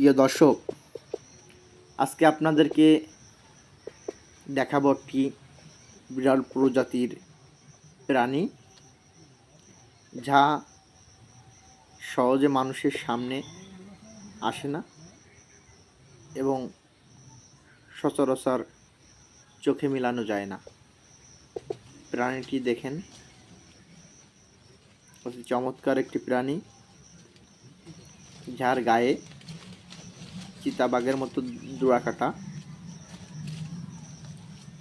প্রিয় দর্শক, আজকে আপনাদেরকে দেখাবো একটি বিরল প্রজাতির প্রাণী, যা সহজে মানুষের সামনে আসে না এবং সচরাচর চোখে মেলানো যায় না। প্রাণীটি দেখেন, অতি চমৎকার একটি প্রাণী, যার গায়ে চিতাবাঘের মতো জোড়া কাটা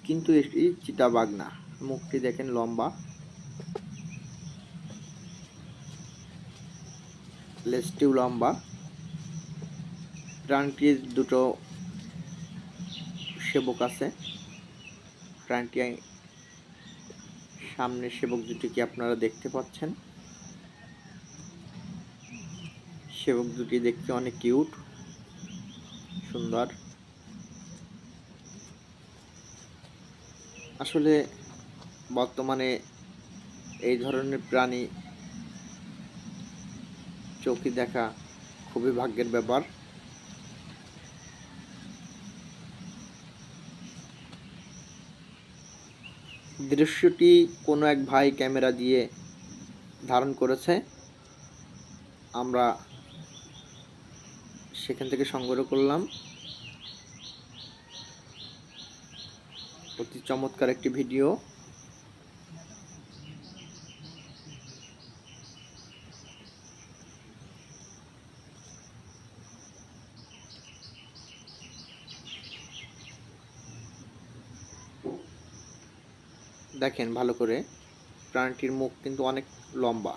কিন্তু এটি চিতাবাঘ না। মুখটি দেখেন লম্বা। লেজটিও লম্বা। প্রাণীটির দুটো সেবক আছে। প্রাণীটি সামনের সেবক দুটিকে আপনারা দেখতে পাচ্ছেন? সেবক দুটি দেখতে অনেক কিউট। সুন্দর। আসলে বর্তমানে এই ধরনের প্রাণী চোখে দেখা খুবই ভাগ্যের ব্যাপার। দৃশ্যটি কোনো এক ভাই ক্যামেরা দিয়ে ধারণ করেছে। আমরা সেখান থেকে সংগ্রহ করলাম। অতি চমৎকার একটি ভিডিও। দেখেন ভালো করে, প্রাণীটির মুখ কিন্তু অনেক লম্বা।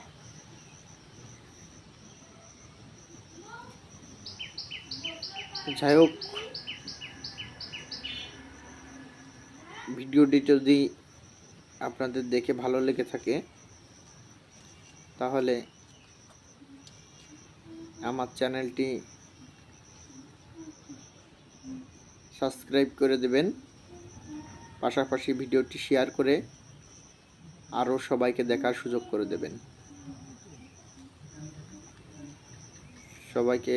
যাই হোক, ভিডিওটি যদি আপনাদের দেখে ভালো লেগে থাকে, তাহলে আমার চ্যানেলটি সাবস্ক্রাইব করে দেবেন, পাশাপাশি ভিডিওটি শেয়ার করে আরও সবাইকে দেখার সুযোগ করে দেবেন। সবাইকে